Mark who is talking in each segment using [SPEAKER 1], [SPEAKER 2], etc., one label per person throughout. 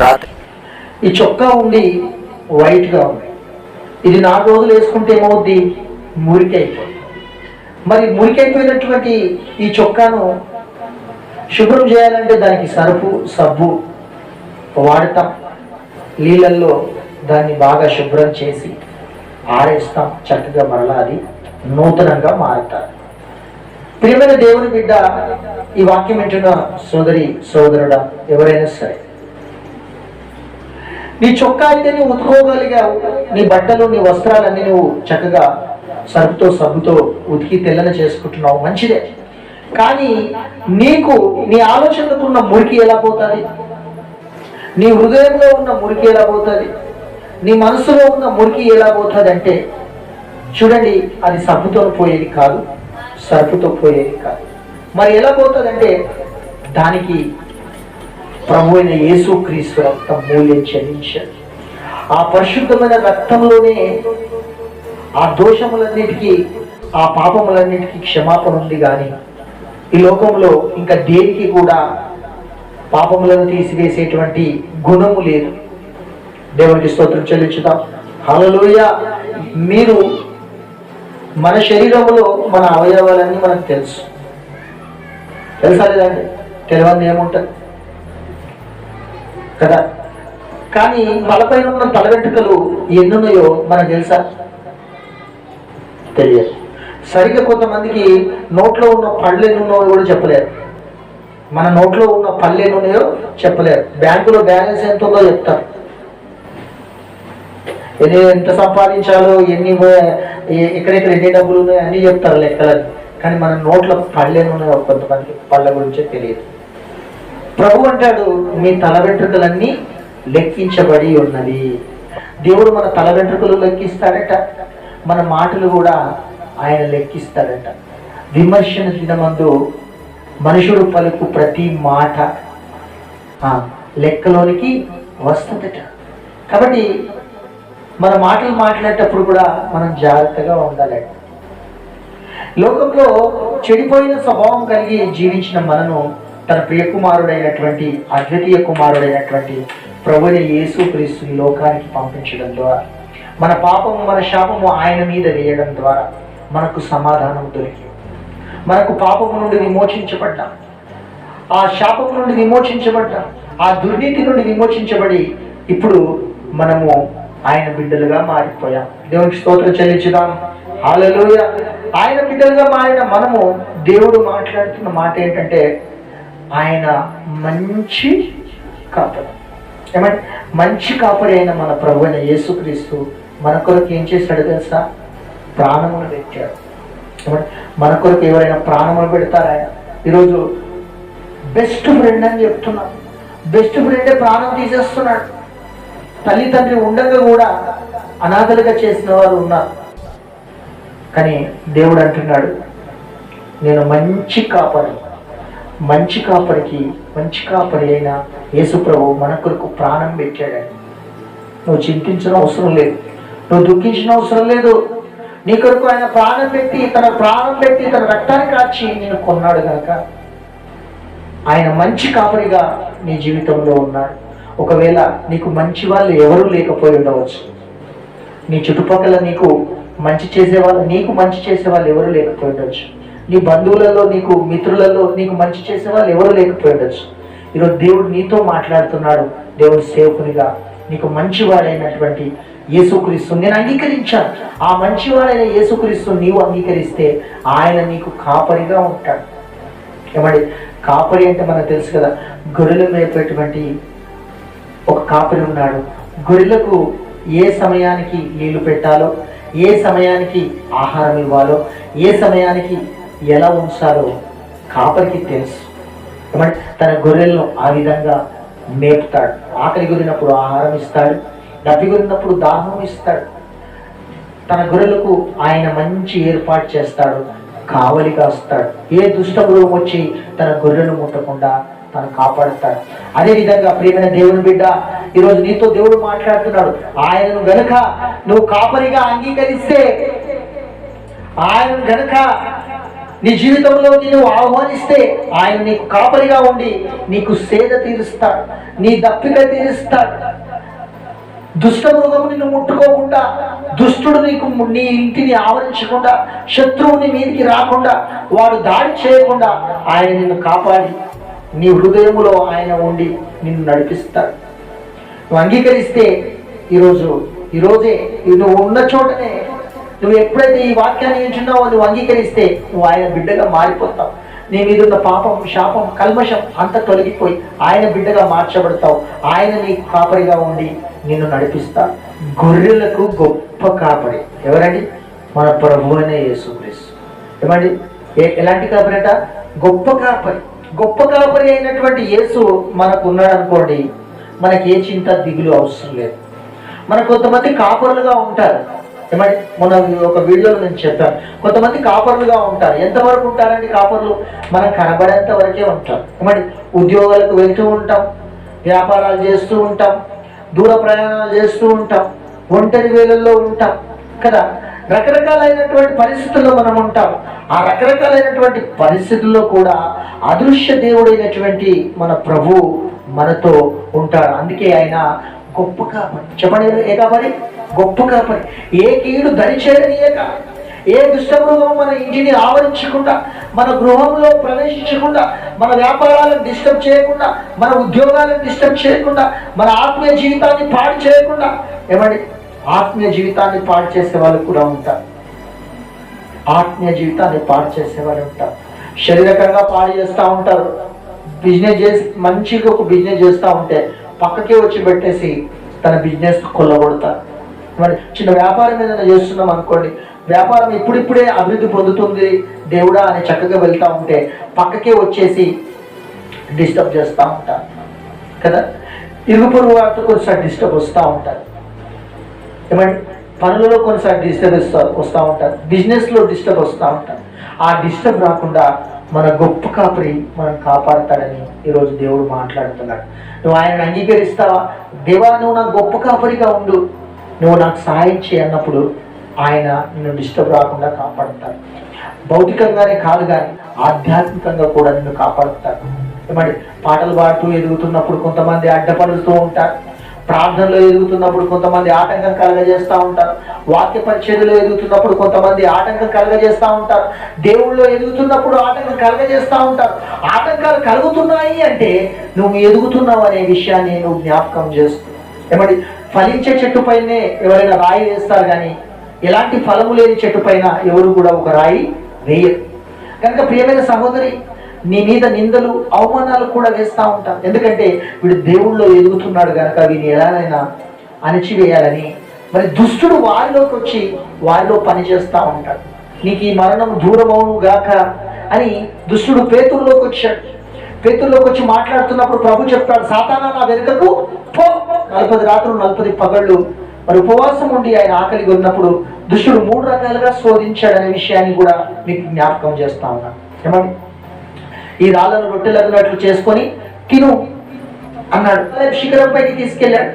[SPEAKER 1] రాత్రి ఈ చొక్కా ఉండి వైట్గా ఉంది. ఇది నాలుగు రోజులు వేసుకుంటే ఏమవుద్ది? మురికి అయిపోయింది మరి మురికి అయిపోయినటువంటి ఈ చొక్కాను శుభ్రం చేయాలంటే దానికి సరుపు సబ్బు వాడతాం. నీళ్ళల్లో దాన్ని బాగా శుభ్రం చేసి ఆరేస్తాం. చక్కగా మరలా అది నూతనంగా మారుతారు. ప్రియమైన దేవుని బిడ్డ ఈ వాక్యం వింటున్న సోదరి సోదరుడా ఎవరైనా సరే నీ చొక్కా అయితే నువ్వు ఉతుకోగలిగావు. నీ బట్టలు నీ వస్త్రాలన్నీ నువ్వు చక్కగా సరుపుతో సబ్బుతో ఉతికి తెల్లని చేసుకుంటున్నావు. మంచిదే. కానీ నీకు నీ ఆలోచనలకు ఉన్న మురికి ఎలా పోతుంది? నీ హృదయంలో ఉన్న మురికి ఎలా పోతుంది? నీ మనసులో ఉన్న మురికి ఎలా పోతుంది అంటే చూడండి అది సబ్బుతో పోయేది కాదు సరుపుతో పోయేది కాదు. మరి ఎలా పోతుంది అంటే దానికి ప్రభు అయిన యేసు క్రీస్తు రక్తం మూల్యం చెల్లించాడు. ఆ పరిశుద్ధమైన రక్తంలోనే ఆ దోషములన్నిటికీ ఆ పాపములన్నిటికీ క్షమాపణ ఉంది కానీ ఈ లోకంలో ఇంకా దేనికి కూడా పాపములను తీసివేసేటువంటి గుణము లేదు. దేవునికి స్తోత్రం చెల్లించుదాం. హలలోయ మీరు మన శరీరంలో మన అవయవాలన్నీ మనకు తెలుసు. తెలుసా లేదండి? తెలియని ఏముంటుంది? కదా? కానీ మనపైన ఉన్న తల వెంట్రుకలు ఎన్నున్నాయో మనకు తెలుసా? తెలియదు. సరిగ్గా కొంతమందికి నోట్లో ఉన్న పళ్ళు ఎన్ని ఉన్నాయో కూడా చెప్పలేరు. మన నోట్లో ఉన్న పళ్ళు ఎన్ని ఉన్నాయో చెప్పలేరు. బ్యాంకులో బ్యాలెన్స్ ఎంత ఉందో చెప్తారు. ఎన్ని ఎంత సంపాదించాలో ఎన్ని ఎక్కడెక్కడ ఎన్ని డబ్బులు ఉన్నాయో అన్ని చెప్తారు లెక్కలని కానీ మన నోట్లో పళ్ళు ఎన్ని ఉన్నాయో కొంతమందికి పళ్ళ గురించే తెలియదు. ప్రభు అంటాడు మీ తల వెంట్రుకలన్నీ లెక్కించబడి ఉన్నది దేవుడు మన తల వెంట్రుకలు లెక్కిస్తాడట మన మాటలు కూడా ఆయన లెక్కిస్తాడట. విమర్శన దినమందు మనుషుడు పలుకు ప్రతి మాట ఆ, లెక్కలోనికి వస్తుందట. కాబట్టి మన మాటలు మాట్లాడేటప్పుడు కూడా మనం జాగ్రత్తగా ఉండాలట లోకంలో చెడిపోయిన స్వభావం కలిగి జీవించిన మనను తన ప్రియకుమారుడైనటువంటి అద్వితీయ కుమారుడైనటువంటి ప్రభుని యేసు క్రీస్తు లోకానికి పంపించడం ద్వారా మన పాపము మన శాపము ఆయన మీద వేయడం ద్వారా మనకు సమాధానం దొరికి మనకు పాపము నుండి విమోచించబడ్డాం. ఆ శాపము నుండి విమోచించబడ్డాం. ఆ దుర్నీతి నుండి విమోచించబడి ఇప్పుడు మనము ఆయన బిడ్డలుగా మారిపోయాం. దేవునికి స్తోత్రం చెల్లించుదాం. హాలలోయ ఆయన బిడ్డలుగా మారిన మనము దేవుడు మాట్లాడుతున్న మాట ఏంటంటే ఆయన మంచి కాపరి. ఏమంటే మంచి కాపరి అయిన మన ప్రభు అయిన యేసుక్రీస్తు మన కొరకు ఏం చేశాడు తెలుసా? ప్రాణములు పెట్టాడు. మన కొరకు ఎవరైనా ప్రాణములు పెడతారా ఈరోజు బెస్ట్ ఫ్రెండ్ అని చెప్తున్నాం. బెస్ట్ ఫ్రెండే ప్రాణం తీసేస్తున్నాడు. తల్లి తండ్రి ఉండగా కూడా అనాథలుగా చేసిన వారు ఉన్నారు. కానీ దేవుడు అంటున్నాడు నేను మంచి కాపరి మంచి కాపరికి మంచి కాపరి అయిన యేసుప్రభు మన కొరకు ప్రాణం పెట్టాడని నువ్వు చింతించిన అవసరం లేదు. నువ్వు దుఃఖించిన అవసరం లేదు. నీ కొరకు ఆయన ప్రాణం పెట్టి తన ప్రాణం పెట్టి తన రక్తాన్ని కాచి నేను కొన్నాడు కనుక ఆయన మంచి కాపరిగా నీ జీవితంలో ఉన్నాడు. ఒకవేళ నీకు మంచి వాళ్ళు ఎవరూ లేకపోయి ఉండవచ్చు. నీ చుట్టుపక్కల నీకు మంచి చేసేవాళ్ళు నీకు మంచి చేసే వాళ్ళు ఎవరు లేకపోయి ఉండొచ్చు నీ బంధువులలో నీకు మిత్రులలో నీకు మంచి చేసే వాళ్ళు ఎవరు లేకపోయిండొచ్చు ఈరోజు దేవుడు నీతో మాట్లాడుతున్నాడు. దేవుడు సేవకునిగా నీకు మంచివాడైనటువంటి యేసుక్రీస్తు నేను అంగీకరించాను. ఆ మంచివాడైన యేసుక్రీస్తు నీవు అంగీకరిస్తే ఆయన నీకు కాపరిగా ఉంటాడు. ఏమండి? కాపరి అంటే మనకు తెలుసు కదా గొర్రెల మేపేటువంటి ఒక కాపరి ఉన్నాడు. గొర్రెలకు ఏ సమయానికి నీళ్ళు పెట్టాలో ఏ సమయానికి ఆహారం ఇవ్వాలో ఏ సమయానికి ఎలా ఉంచాలో కాపరికి తెలుసు. తన గొర్రెలను ఆ విధంగా మేపుతాడు. ఆకలి గురినప్పుడు ఆహారం ఇస్తాడు డబ్బి గురినప్పుడు దాహం ఇస్తాడు. తన గొర్రెలకు ఆయన మంచి ఏర్పాటు చేస్తాడు కావలి కాస్తాడు. ఏ దుష్టమృగం వచ్చి తన గొర్రెను ముట్టకుండా తను కాపాడుతాడు. అదే విధంగా ప్రియమైన దేవుని బిడ్డ ఈరోజు నీతో దేవుడు మాట్లాడుతున్నాడు. ఆయనను గనుక నువ్వు కాపరిగా అంగీకరిస్తే ఆయనను గనుక నీ జీవితంలోకి నువ్వు ఆహ్వానిస్తే ఆయన నీకు కాపరిగా ఉండి నీకు సేద తీరుస్తాడు నీ దప్పిక తీరుస్తాడు. దుష్ట మృగము నిన్ను ముట్టుకోకుండా దుష్టుడు నీకు నీ ఇంటిని ఆవరించకుండా శత్రువుని మీదికి రాకుండా వాడు దాడి చేయకుండా ఆయన నిన్ను కాపాడి నీ హృదయములో ఆయన ఉండి నిన్ను నడిపిస్తాడు. నువ్వు అంగీకరిస్తే ఈరోజు ఈరోజే నువ్వు ఉన్న చోటనే నువ్వు ఎప్పుడైతే ఈ వాక్యాన్ని ఎంచున్నావో నువ్వు అంగీకరిస్తే నువ్వు ఆయన బిడ్డగా మారిపోతావు. నీ మీద ఉన్న పాపం శాపం కల్మషం అంత తొలగిపోయి ఆయన బిడ్డగా మార్చబడతావు. ఆయన నీ కాపరిగా ఉండి నిన్ను నడిపిస్తా. గొర్రెలకు గొప్ప కాపరి. ఎవరండి? మన ప్రభు అనే యేసుక్రీస్తు ఏమండి? ఎలాంటి కాపరి అంట గొప్ప కాపరి. గొప్ప కాపరి అయినటువంటి యేసు మనకు ఉన్నాడు అనుకోండి మనకి ఏ చింత దిగులు అవసరం లేదు. మన కొంతమంది కాపరులుగా ఉంటారు. ఏమండి మొన్న ఒక వీడియోలో నేను చెప్పాను. కొంతమంది కాపరులుగా ఉంటారు. ఎంతవరకు ఉంటారండి కాపర్లు? మనం కనబడేంత వరకే ఉంటాం. ఏమంటే ఉద్యోగాలకు వెళ్తూ ఉంటాం వ్యాపారాలు చేస్తూ ఉంటాం దూర ప్రయాణాలు చేస్తూ ఉంటాం ఒంటరి వేళల్లో ఉంటాం కదా? రకరకాలైనటువంటి పరిస్థితుల్లో మనం ఉంటాం. ఆ రకరకాలైనటువంటి పరిస్థితుల్లో కూడా అదృశ్య దేవుడైనటువంటి మన ప్రభు మనతో ఉంటాడు. అందుకే ఆయన గొప్ప కాపరి చెప్పండి ఏ కాపరి గొప్ప కాపరి ఏ కీడు దరిచేరనీయక. ఏ దుష్టమృగం మన ఇంటిని ఆవరించకుండా మన గృహంలో ప్రవేశించకుండా మన వ్యాపారాలను డిస్టర్బ్ చేయకుండా మన ఉద్యోగాలను డిస్టర్బ్ చేయకుండా మన ఆత్మీయ జీవితాన్ని పాడు చేయకుండా ఏమండి? ఆత్మీయ జీవితాన్ని పాడు చేసే వాళ్ళు కూడా ఉంటారు. ఆత్మీయ జీవితాన్ని పాడు చేసేవాళ్ళు ఉంటారు. శారీరకంగా పాడు చేస్తూ ఉంటారు. బిజినెస్ చేసి మంచిగా ఒక బిజినెస్ చేస్తూ ఉంటే పక్కకే వచ్చి పెట్టేసి తన బిజినెస్ కొల్లగొడతారు. మరి చిన్న వ్యాపారం ఏదైనా చేస్తున్నాం అనుకోండి వ్యాపారం ఇప్పుడిప్పుడే అభివృద్ధి పొందుతుంది దేవుడా అని చక్కగా వెళ్తూ ఉంటే పక్కకే వచ్చేసి డిస్టర్బ్ చేస్తూ ఉంటారు. కదా? ఇరుగు పొరుగు వారితో కొన్నిసారి డిస్టర్బ్ వస్తూ ఉంటారు. ఏమండి? పనులలో కొన్నిసారి డిస్టర్బ్ వస్తూ వస్తూ ఉంటారు. బిజినెస్లో డిస్టర్బ్ వస్తూ ఉంటారు. ఆ డిస్టర్బ్ రాకుండా మన గొప్ప కాపరి మనం కాపాడతాడని ఈరోజు దేవుడు మాట్లాడుతున్నాడు. నువ్వు ఆయన అంగీకరిస్తావా? దేవా నువ్వు నాకు గొప్ప కాపరిగా ఉండు. నువ్వు నాకు సహాయం చేయన్నప్పుడు ఆయన నిన్ను డిస్టర్బ్ రాకుండా కాపాడుతాడు. భౌతికంగానే కాదు కానీ ఆధ్యాత్మికంగా కూడా నిన్ను కాపాడుతాడు. ఏమండి పాటలు పాడుతూ ఎదుగుతున్నప్పుడు కొంతమంది అడ్డపడుతూ ఉంటారు. ప్రార్థనలో ఎదుగుతున్నప్పుడు కొంతమంది ఆటంకం కలగజేస్తూ ఉంటారు. వాక్య పరిచర్యలో ఎదుగుతున్నప్పుడు కొంతమంది ఆటంకం కలగజేస్తూ ఉంటారు. దేవుళ్ళు ఎదుగుతున్నప్పుడు ఆటంకం కలగజేస్తూ ఉంటారు. ఆటంకాలు కలుగుతున్నాయి అంటే నువ్వు ఎదుగుతున్నావు అనే విషయాన్ని నువ్వు జ్ఞాపకం చేస్తున్నావు ఏమండి? ఫలించే చెట్టు పైనే ఎవరైనా రాయి వేస్తారు కానీ ఎలాంటి ఫలము లేని చెట్టు పైన ఎవరు కూడా ఒక రాయి వేయరు. కనుక ప్రియమైన సహోదరి నీ మీద నిందలు అవమానాలు కూడా వేస్తూ ఉంటాం. ఎందుకంటే వీడు దేవుళ్ళో ఎదుగుతున్నాడు కనుక వీని ఎలాగైనా అణచివేయాలని. మరి దుష్టుడు వారిలోకి వచ్చి వారిలో పని చేస్తూ ఉంటాడు. నీకు ఈ మరణం దూరమవును గాక అని దుష్టుడు పేతుల్లోకి వచ్చాడు. పేతుల్లోకి వచ్చి మాట్లాడుతున్నప్పుడు ప్రభు చెప్తాడు సాతానా నా వెనుకకు పో. నలపది రాత్రులు నలపది పగళ్ళు మరి ఉపవాసం ఉండి ఆయన ఆకలిగా ఉన్నప్పుడు దుష్టుడు మూడు రకాలుగా శోధించాడనే విషయాన్ని కూడా మీకు జ్ఞాపకం చేస్తా ఉన్నాను ఏమండి? ఈ రాళ్ళను రొట్టెలగినట్లు చేసుకొని తిను అన్నాడు. శిఖరం పైకి తీసుకెళ్ళాడు.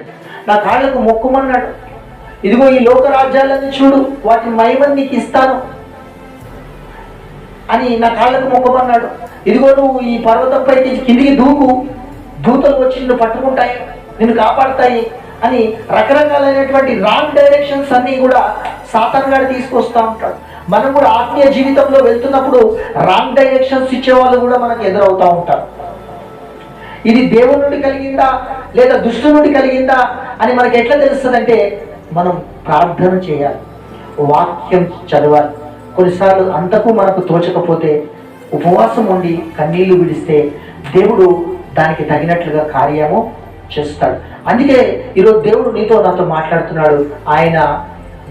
[SPEAKER 1] నా కాళ్ళకు మొక్కుమన్నాడు. ఇదిగో ఈ లోక రాజ్యాలన్నీ చూడు వాటి మహిమని నీకు ఇస్తాను అని నా కాళ్ళకు మొక్కమన్నాడు. ఇదిగో నువ్వు ఈ పర్వతం పైకి కిందికి దూకు దూతలు వచ్చి నిన్ను పట్టుకుంటాయి నిన్ను కాపాడుతాయి అని రకరకాలైనటువంటి రాంగ్ డైరెక్షన్స్ అన్నీ కూడా సాతాన్ గారు తీసుకొస్తా ఉంటాడు. మనం కూడా ఆత్మీయ జీవితంలో వెళ్తున్నప్పుడు రాంగ్ డైరెక్షన్స్ ఇచ్చే వాళ్ళు కూడా మనకు ఎదురవుతా ఉంటారు. ఇది దేవుడి నుండి కలిగిందా లేదా దుష్టు నుండి కలిగిందా అని మనకి ఎట్లా తెలుస్తుందంటే మనం ప్రార్థన చేయాలి వాక్యం చదవాలి. కొన్నిసార్లు అంతకు మనకు తోచకపోతే ఉపవాసం ఉండి కన్నీళ్ళు విడిస్తే దేవుడు దానికి తగినట్లుగా కార్యము చేస్తాడు. అందుకే ఈరోజు దేవుడు నీతో నాతో మాట్లాడుతున్నాడు. ఆయన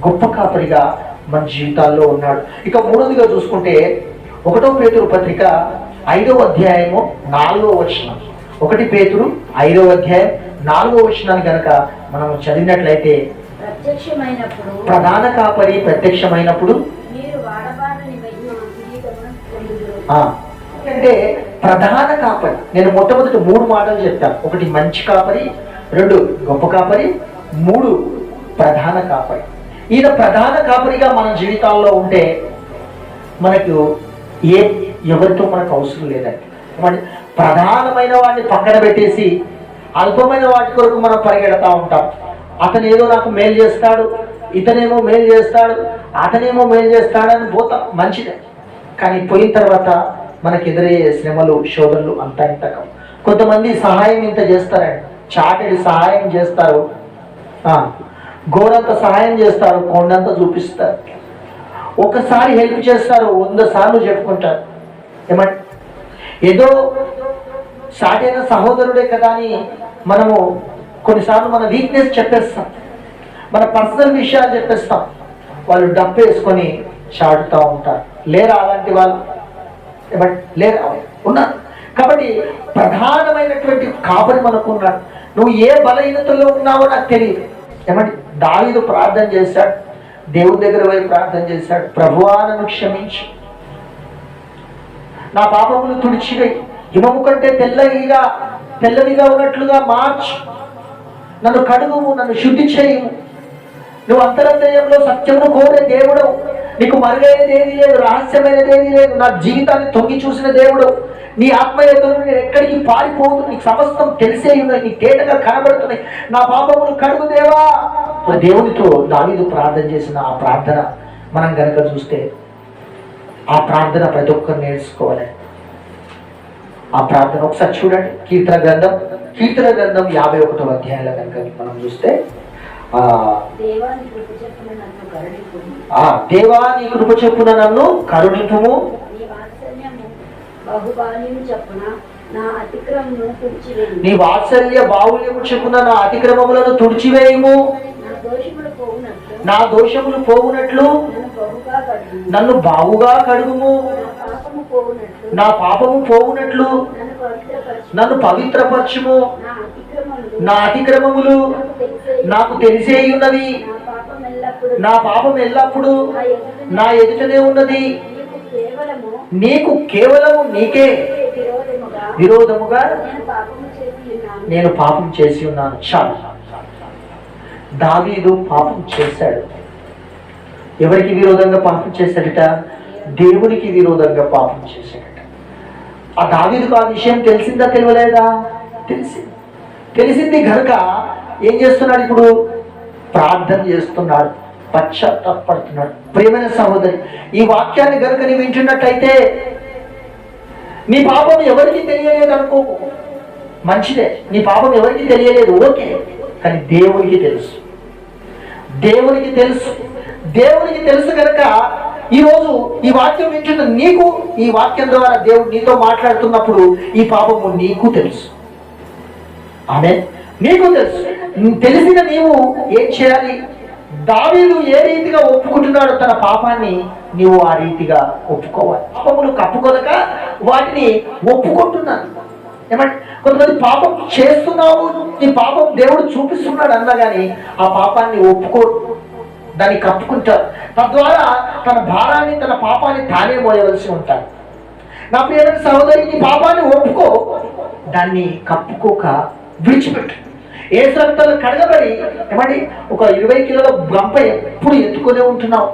[SPEAKER 1] గొప్ప కాపరిగా మన జీవితాల్లో ఉన్నాడు. ఇక మూడోదిగా చూసుకుంటే ఒకటో పేతురు పత్రిక ఐదవ అధ్యాయము నాలుగో వచనం. ఒకటి పేతురు ఐదవ అధ్యాయం నాలుగో వచనాన్ని కనుక మనం చదివినట్లయితే ప్రధాన కాపరి ప్రత్యక్షమైనప్పుడు అంటే ప్రధాన కాపరి నేను మొట్టమొదటి మూడు మాటలు చెప్తాను ఒకటి మంచి కాపరి రెండు గొప్ప కాపరి మూడు ప్రధాన కాపరి. ఈయన ప్రధాన కాపరిగా మన జీవితాల్లో ఉంటే మనకు ఏ ఎవరితో మనకు అవసరం లేదండి. ప్రధానమైన వాటిని పక్కన పెట్టేసి అల్పమైన వాటి కొరకు మనం పరిగెడతా ఉంటాం. అతను ఏదో నాకు మేలు చేస్తాడు ఇతనేమో మేలు చేస్తాడు అతనేమో మేలు చేస్తాడని పోతాం మంచిదే కానీ పోయిన తర్వాత మనకు ఎదురయ్యే శ్రమలు శోధనలు అంత ఇంత కొంతమంది సహాయం ఇంత చేస్తారండి. చాటడి సహాయం చేస్తారు. గోడంత సహాయం చేస్తారు కొండంత చూపిస్తారు. ఒకసారి హెల్ప్ చేస్తారు వంద సార్లు చెప్పుకుంటారు. ఏమంటే ఏదో సాటైన సహోదరుడే కదా అని మనము కొన్నిసార్లు మన వీక్నెస్ చెప్పేస్తాం. మన పర్సనల్ విషయాలు చెప్పేస్తాం. వాళ్ళు డబ్బు వేసుకొని చాటుతూ ఉంటారు. లేరా అలాంటి వాళ్ళు? ఏమంటే లేరా. ఉన్నారు. కాబట్టి ప్రధానమైనటువంటి కాపరి మనకు ఉన్నాడు. నువ్వు ఏ బలహీనతలో ఉన్నావో నాకు తెలియదు. ఏమంటే దావీదు ప్రార్థన చేశాడు. దేవుడి దగ్గర పోయి ప్రార్థన చేశాడు. ప్రభువా నన్ను క్షమించి. నా పాపములు తుడిచివేయి హిమము కంటే తెల్లవిగా తెల్లవిగా ఉన్నట్లుగా మార్చ్. నన్ను కడుగుము నన్ను శుద్ధి చేయము. నువ్వు అంతరంగంలో సత్యమును కోరే దేవుడు నీకు మరుగైనది ఏది లేదు రహస్యమైనది ఏది లేదు. నా జీవితాన్ని తొంగి చూసిన దేవుడు నీ ఆత్మ నేను ఎక్కడికి పారిపోదు నీకు సమస్తం తెలిసే ఉన్నాయి నీ తేటగా కనబడుతున్నాయి. నా పాపములు కడుగు దేవా. మరి దేవునితో దావీదు ప్రార్థన చేసిన ఆ ప్రార్థన మనం కనుక చూస్తే ఆ ప్రార్థన ప్రతి ఒక్కరు నేర్చుకోవాలి. ఆ ప్రార్థన ఒకసారి చూడండి. కీర్తన గ్రంథం కీర్తన గ్రంథం యాభై ఒకటో అధ్యాయంలో కనుక మనం చూస్తే దేవా నీ కృప చొప్పున నన్ను కరుణింపుము.
[SPEAKER 2] చప్పున నా అతిక్రమను తుడిచివేయి
[SPEAKER 1] నీ వాత్సల్య బాహుల్యము చొప్పున నా అతిక్రమములను తుడిచివేయము.
[SPEAKER 2] నా దోషములు పోవునట్లు
[SPEAKER 1] పోవునట్లు
[SPEAKER 2] నన్ను
[SPEAKER 1] బాగుగా కడుగుము.
[SPEAKER 2] నా పాపము పోవునట్లు
[SPEAKER 1] పోవునట్లు
[SPEAKER 2] నన్ను పవిత్రపరచు
[SPEAKER 1] నన్ను పవిత్రపరచుము.
[SPEAKER 2] నా అతిక్రమములు నాకు తెలిసే
[SPEAKER 1] నాకు తెలిసే ఉన్నవి
[SPEAKER 2] నా పాపం ఎల్లప్పుడు
[SPEAKER 1] నా ఎదుటనే ఉన్నది.
[SPEAKER 2] నీకు కేవలము
[SPEAKER 1] నీకే
[SPEAKER 2] విరోధముగా నేను
[SPEAKER 1] నేను పాపం చేసి ఉన్నాను. చాలు. దావీదు పాపం చేశాడు. ఎవరికి విరోధంగా పాపం చేశాడట? దేవునికి విరోధంగా పాపం చేశాడట. ఆ దావీదుకు ఆ విషయం తెలిసిందా తెలియలేదా? తెలిసింది తెలిసింది కనుక ఏం చేస్తున్నాడు ఇప్పుడు? ప్రార్థన చేస్తున్నాడు. పశ్చాత్తాపడుతున్నాడు ప్రియమైన సహోదరి ఈ వాక్యాన్ని గనుక నీ వింటున్నట్టయితే నీ పాపం ఎవరికి తెలియలేదు అనుకో. మంచిదే నీ పాపం ఎవరికి తెలియలేదు ఓకే కానీ దేవునికి తెలుసు. దేవునికి తెలుసు. దేవునికి తెలుసు కనుక ఈరోజు ఈ వాక్యం వింటున్న నీకు ఈ వాక్యం ద్వారా దేవుడు నీతో మాట్లాడుతున్నప్పుడు ఈ పాపము నీకు తెలుసు. ఆమె నీకు తెలుసు. తెలిసిన నీవు ఏం చేయాలి? దావీదు ఏ రీతిగా ఒప్పుకుంటున్నాడో తన పాపాన్ని నీవు ఆ రీతిగా ఒప్పుకోవాలి. పాపములు కప్పుకొనక వాటిని ఒప్పుకుంటున్నాను. ఏమంటే కొంతమంది పాపం చేస్తున్నావు నీ పాపం దేవుడు చూపిస్తున్నాడు అన్నా కానీ ఆ పాపాన్ని ఒప్పుకో దాన్ని కప్పుకుంటారు. తద్వారా తన భారాన్ని తన పాపాన్ని తానే మోయవలసి ఉంటాడు. నా ప్రియమైన సహోదరి నీ పాపాన్ని ఒప్పుకో దాన్ని కప్పుకోక విడిచిపెట్టు. ఏ రక్తాలు కడగబడి ఏమండి ఒక ఇరవై కిలోల గంప ఎప్పుడు ఎత్తుకునే ఉంటున్నావు?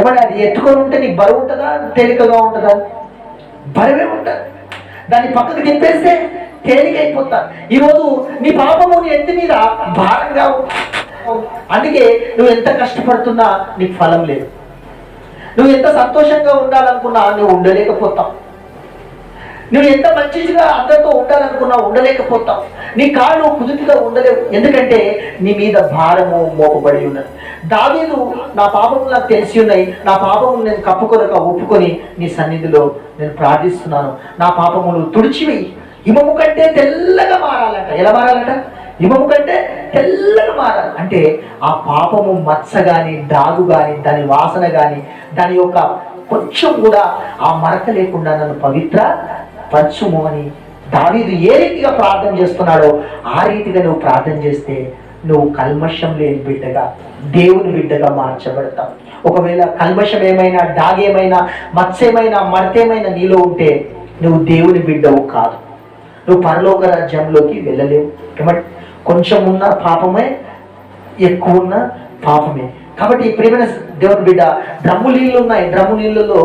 [SPEAKER 1] ఏమండి అది ఎత్తుకొని ఉంటే నీకు బరువు ఉంటుందా? తేలికగా ఉంటుందా? బరువే ఉంటుంది. దాన్ని పక్కకు తిప్పేస్తే తేలికైపోతా. ఈరోజు నీ పాపము నీ ఎత్తి మీద భారంగా అందుకే నువ్వు ఎంత కష్టపడుతున్నా నీకు ఫలం లేదు. నువ్వు ఎంత సంతోషంగా ఉండాలనుకున్నా నువ్వు ఉండలేకపోతావు. నువ్వు ఎంత మంచిగా అందరితో ఉండాలనుకున్నా ఉండలేకపోతావు. నీ కాళ్ళు కుదుటిగా ఉండలేవు. ఎందుకంటే నీ మీద భారము మోపబడి ఉన్నది. దావీదు నా పాపము నాకు తెలిసి ఉన్నాయి. నా పాపము నేను కప్పుకొనక ఒప్పుకొని నీ సన్నిధిలో నేను ప్రార్థిస్తున్నాను. నా పాపములు తుడిచివేయి హిమము కంటే తెల్లగా మారాలట. ఎలా మారాలంట? హిమము కంటే తెల్లగా మారాలి. అంటే ఆ పాపము మచ్చ కానీ డాగు కానీ దాని వాసన గాని దాని యొక్క కొంచెం కూడా ఆ మరక లేకుండా నన్ను పవిత్ర పరచుము అని దావీదు ఏ రీతిగా ప్రార్థన చేస్తున్నాడో ఆ రీతిగా నువ్వు ప్రార్థన చేస్తే నువ్వు కల్మషం లేని బిడ్డగా దేవుని బిడ్డగా మార్చబడతావు. ఒకవేళ కల్మషం ఏమైనా డాగేమైనా మత్స్యమైనా మర్తేమైనా నీలో ఉంటే నువ్వు దేవుని బిడ్డవు కాదు. నువ్వు పరలోక రాజ్యంలోకి వెళ్ళలేవు. ఏమంటే కొంచెం ఉన్న పాపమే ఎక్కువ ఉన్న పాపమే. కాబట్టి ప్రేమైన దేవుని బిడ్డ డ్రమ్ము నీళ్ళు ఉన్నాయి. డ్రమ్ము నీళ్ళలో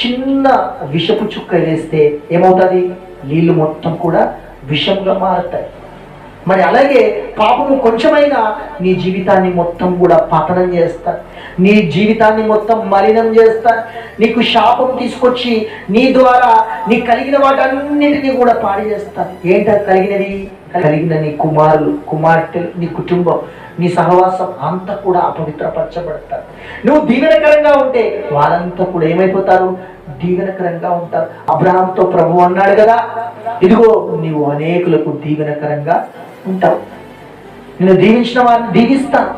[SPEAKER 1] చిన్న విషపు చుక్క వేస్తే ఏమవుతుంది? నీళ్ళు మొత్తం కూడా విషంగా మారుతాయి. మరి అలాగే పాపము కొంచెమైనా నీ జీవితాన్ని మొత్తం కూడా పతనం చేస్తా నీ జీవితాన్ని మొత్తం మలినం చేస్తా నీకు శాపం తీసుకొచ్చి నీ ద్వారా నీ కలిగిన వాటన్నిటినీ కూడా పాడు చేస్తా ఏంట కలిగినవి కలిగిన నీ కుమారులు కుమార్తెలు నీ కుటుంబం నీ సహవాసం అంతా కూడా అపవిత్రపరచబడతారు. నువ్వు దీవెనకరంగా ఉంటే వాళ్ళంతా కూడా ఏమైపోతారు? దీవెనకరంగా ఉంటారు. అబ్రహాంతో ప్రభు అన్నాడు కదా ఇదిగో నీవు అనేకులకు దీవెనకరంగా ఉంటావు. నేను దీవించిన వారిని దీవిస్తాను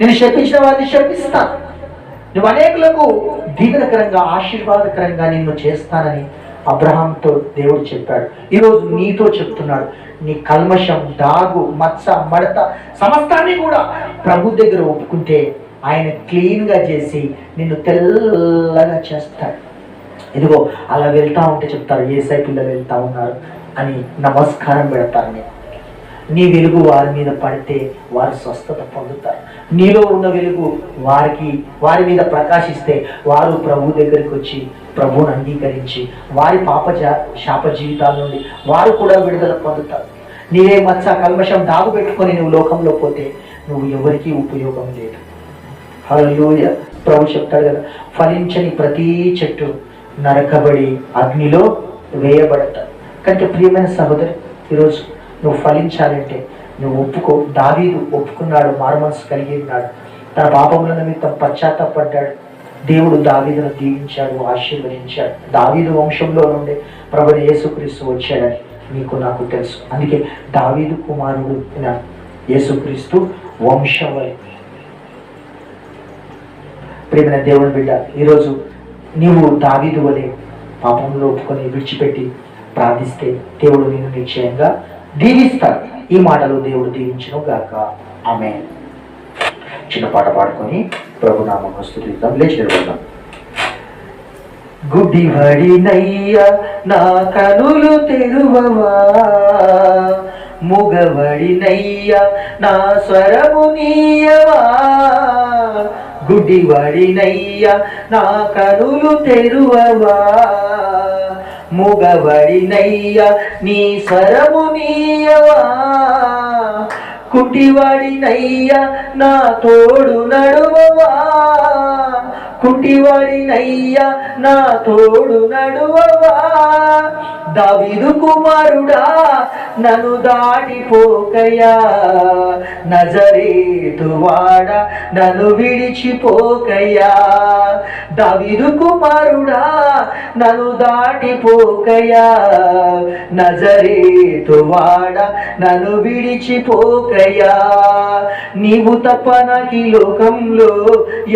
[SPEAKER 1] నేను శపించిన వారిని శపిస్తాను నువ్వు అనేకులకు దీవెనకరంగా ఆశీర్వాదకరంగా నిన్ను చేస్తానని అబ్రహాంతో దేవుడు చెప్పాడు. ఈరోజు నీతో చెప్తున్నాడు. నీ కల్మషం దాగు మత్స మడత సమస్తాన్ని కూడా ప్రభు దగ్గర ఒప్పుకుంటే ఆయన క్లీన్గా చేసి నిన్ను తెల్లగా చేస్తాడు. ఇదిగో అలా వెళ్తా ఉంటే చెప్తారు ఏసై పిల్లలు వెళ్తా ఉన్నారు అని నమస్కారం పెడతారు నేను నీ వెలుగు వారి మీద పడితే వారు స్వస్థత పొందుతారు. నీలో ఉన్న వెలుగు వారికి వారి మీద ప్రకాశిస్తే వారు ప్రభు దగ్గరికి వచ్చి ప్రభువుని అంగీకరించి వారి పాప జా- శాప జీవితాల నుండి వారు కూడా విడుదల పొందుతారు. నీవే మచ్చ కల్మషం దాగు పెట్టుకొని నువ్వు లోకంలో పోతే నువ్వు ఎవరికీ ఉపయోగం లేదు. హలోయ ప్రభు చెప్తాడు కదా ఫలించని ప్రతి చెట్టు నరకబడి అగ్నిలో వేయబడతారు కంటే ప్రియమైన సహోదరి ఈరోజు నువ్వు ఫలించాలంటే నువ్వు ఒప్పుకో. దావీదు ఒప్పుకున్నాడు మారుమనసు కలిగి ఉన్నాడు. తన పాపముల నిమిత్తం పశ్చాత్తాపడ్డాడు. దేవుడు దావీదును దీవించాడు ఆశీర్వదించాడు. దావీదు వంశంలో నుండి ప్రభుడు యేసుక్రీస్తు వచ్చాడని నీకు నాకు తెలుసు. అందుకే దావీదు కుమారుడు యేసుక్రీస్తు వంశవలి ప్రేమైన దేవుని బిడ్డ ఈరోజు నీవు దావీదు వలె పాపంలో ఒప్పుకొని విడిచిపెట్టి ప్రార్థిస్తే దేవుడు నేను నిశ్చయంగా దీవిస్తారు ఈ మాటలు దేవుడు దీవించను గాక. ఆమె చిన్న పాట పాడుకొని ప్రభునామం స్థుతిద్దాం. లేచి నిలబడదాం. గుడ్డివడినయ్య నా కనులు తెరువవా? ముగవడినయ్య నా స్వరము నీయవా? గుడ్డివడినయ్య నా కనులు తెరువవా? ముగవడినయ్య నీ స్వరము నీయవా? కుటివాడినయ్య నా తోడు నడువవా? కుటివాడినయ్య నా తోడు నడువవా? దావిదు కుమారుడా నన్ను దాటిపోకయా నజరేతువాడ నన్ను విడిచిపోకయా దావిదు కుమారుడా నన్ను దాటిపోకయా నజరేతువాడ నన్ను విడిచిపోకయా నీవు తప్ప నాకు ఈ లోకంలో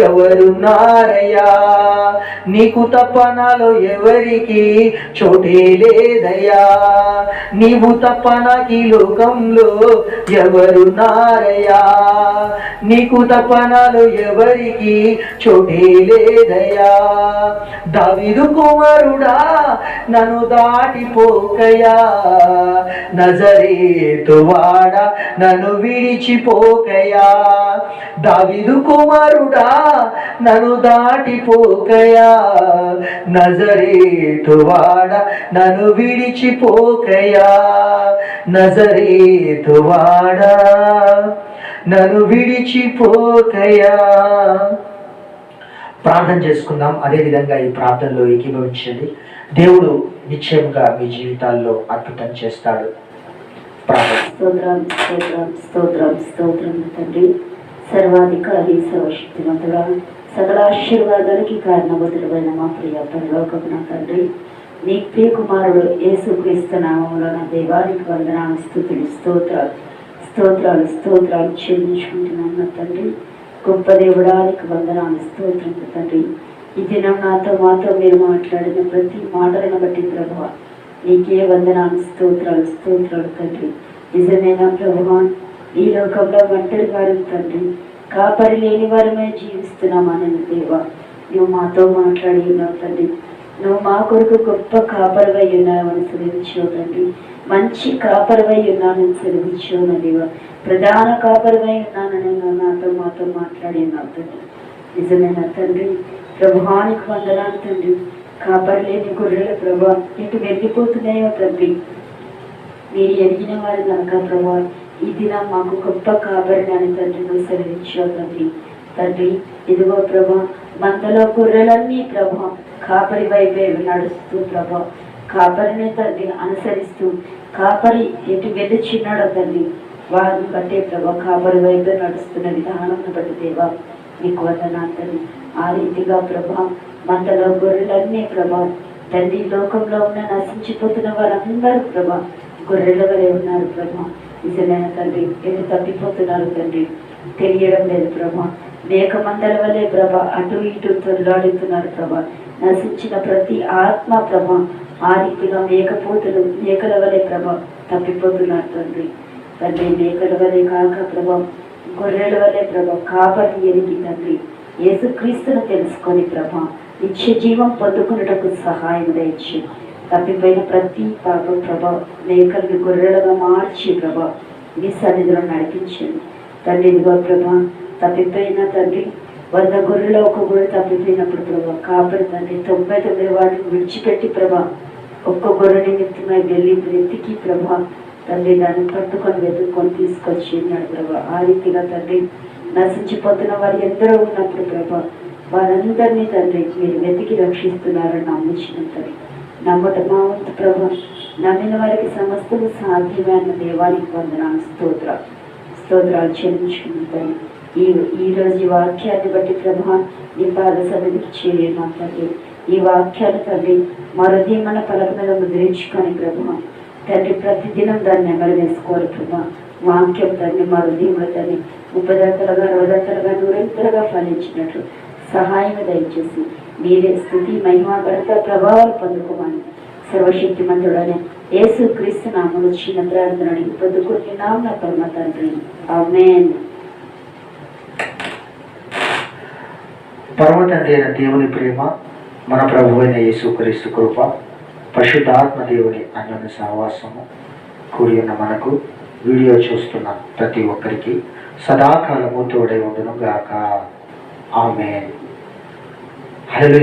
[SPEAKER 1] ఎవరున్నారయ్యా నీకు తప్ప నాలో ఎవరికి చోటే లేదయ్యా. నీవు తప్ప నాకు ఈ లోకంలో ఎవరున్నారయ్యా? నీకు తప్ప నాలో ఎవరికి చోటే లేదయ్యా. దావిదు కుమారుడా నన్ను దాటిపోకయా నజరేతు వాడ నన్ను విడిచిపోకయా దావిదు కుమారుడా నన్ను దాటిపోకయా నజరేతు వాడ నన్ను విడిచిపోకయా? నజరేతు వాడ? నన్ను విడిచిపోకయా? ప్రార్థన చేసుకుందాం. అదే విధంగా ఈ ప్రార్థనలో ఏకీభవించండి. దేవుడు నిశ్చయంగా మీ జీవితాల్లో అద్భుతం చేస్తాడు.
[SPEAKER 2] స్తోత్రం స్తోత్రం స్తోత్రం స్తోత్రం తండ్రి. సర్వాధికారి సర్వశక్తిమంతుడా సకల ఆశీర్వాదానికి కారణభద్రుడైన మా ప్రియ పరలోకపు తండ్రి. నీ ప్రియకుమారుడు యేసుక్రీస్తు నామంలో నా దేవానికి వందనాలు స్థుతులు స్తోత్రాలు స్తోత్రాలు స్తోత్రాలు చెల్లించుకుంటున్నాను నా తండ్రి. గొప్ప దేవుడానికి వందనాలు స్తోత్రం తండ్రి. ఈ దినం నాతో మాతో మీరు మాట్లాడిన ప్రతి మాటలను బట్టి ప్రభు నీకే వందనాలు స్తోత్రాలు స్తోత్రాలు తండ్రి. నిజమేనా ప్రభువా ఈ లోకంలో ఒంటరి వారు తండ్రి. కాపరి లేని వారమే జీవిస్తున్నామని దేవ? నువ్వు మాతో మాట్లాడి ఉన్నావు తండ్రి. నువ్వు మా కొరకు గొప్ప కాపరవై ఉన్నావని సెలవించావు తండ్రి మంచి కాపరవై ఉన్నానని సెలవించావు నదివా ప్రధాన కాపరవై ఉన్నానని నాతో మాతో మాట్లాడి తండ్రి. నిజమైన తండ్రి? ప్రభుహానికి వందనాలు తండ్రి. కాపరలేని గొర్రెల ప్రభా ఇటు వెళ్ళిపోతున్నాయో తండ్రి. మీరు ఎరిగిన వారి కనుక ప్రభా ఈ దినం మాకు గొప్ప కాపరిని తండ్రి నువ్వు సెలవిచ్చావు తండ్రి. తండ్రి ఇదిగో ప్రభా మందలో గొర్రెలన్నీ ప్రభా కాపరి వైపే నడుస్తూ ప్రభా. కాపరిని తండ్రి అనుసరిస్తూ కాపరి ఎటు వెళ్ళిచిన్నాడో తండ్రి వారిని బట్టే ప్రభా కాపరి వైపే నడుస్తున్న విధానం బట్టి దేవా నీకు వందనాలు ఆ రీతిగా ప్రభా మందలో గొర్రెలన్నీ ప్రభా తండ్రి లోకంలో ఉన్న నశించిపోతున్న వారందరూ ప్రభా గొర్రెల వలె ఉన్నారు ప్రభా. నిజమైన తండ్రి ఎటు తప్పిపోతున్నారు తండ్రి తెలియడం లేదు ప్రభా. మేక మందల వలె ప్రభా అటు ఇటు తొలగాడుతున్నారు ప్రభా. నశించిన ప్రతి ఆత్మ ప్రభ ఆ రీతిగా మేకపోతులు మేకల వలె ప్రభ తప్పిపోతున్నారు తండ్రి. తండ్రి మేకల వలె కాక ప్రభ గొర్రెల వలె ప్రభ కాపరి ఎరిగి తండ్రి. యేసుక్రీస్తును తెలుసుకొని ప్రభ నిత్య జీవం పొందుకున్నటకు సహాయం దయచి. తప్పిపోయిన ప్రతి పాపం ప్రభ మేకల్ని గొర్రెలుగా మార్చి ప్రభ మీ సన్నిధిలో నడిపించండి. తండ్రి ఇదిగో ప్రభా తప్పిపోయిన తండ్రి వంద గొర్రెలో ఒక గొర్రె తప్పిపోయినప్పుడు ప్రభా కాపరి తండ్రి తొంభై తొమ్మిది వాటిని విడిచిపెట్టి ప్రభా ఒక్క గొర్రె నిమిత్తమై వెళ్ళి వెతికి ప్రభా తండ్రి దాన్ని పట్టుకొని వెతుక్కొని తీసుకొచ్చి ఉన్నాడు ప్రభా. ఆ రీతిగా తండ్రి నశించిపోతున్న వారు ఎందరో ఉన్నప్పుడు ప్రభా వారందరినీ తండ్రి మీరు వెతికి రక్షిస్తున్నారని నమ్మించిన తండ్రి నమ్మట మా వంతు ప్రభా నమ్మిన వారికి సమస్తము సాధ్యమైన దేవానికి వందనాలు. స్తోత్ర స్తోత్రాలు చెల్లించుకుంటాను ఈ ఈరోజు ఈ వాక్యాన్ని బట్టి ప్రభా నీ పాద సన్నిధికి చేరే తండ్రి. ఈ వాక్యాలు తండ్రి మరొదే మన పలక మీద ముద్రించుకొని ప్రభా తండ్రి ప్రతిదినం దాన్ని నెమరు వేసుకోవాలి ప్రభా. వాక్యం తండ్రి మరుదీములు హృదయంలో తండ్రి ముప్పదంతలుగా అరవదంతలుగా నూరంతలుగా ఫలించినట్లు సహాయం దయచేసి మీరే స్థుతి మహిమ ప్రభావాలు పొందుకోమని సర్వశక్తిమంతుడనే యేసు క్రీస్తు నామలు చిన్న ప్రార్థన అడిగి పొందుకుంటున్నాం నా పరమ తండ్రి. ఆమేన్.
[SPEAKER 1] పర్వతండి అయిన దేవుని ప్రేమ మన ప్రభు అయిన యేసుక్రీస్తు కృప పశుధాత్మ దేవుని అన్యోన్య సహవాసము కూడి ఉన్న మనకు వీడియో చూస్తున్న ప్రతి ఒక్కరికి సదాకాలము తోడై ఉండును గాక ఆమె హలో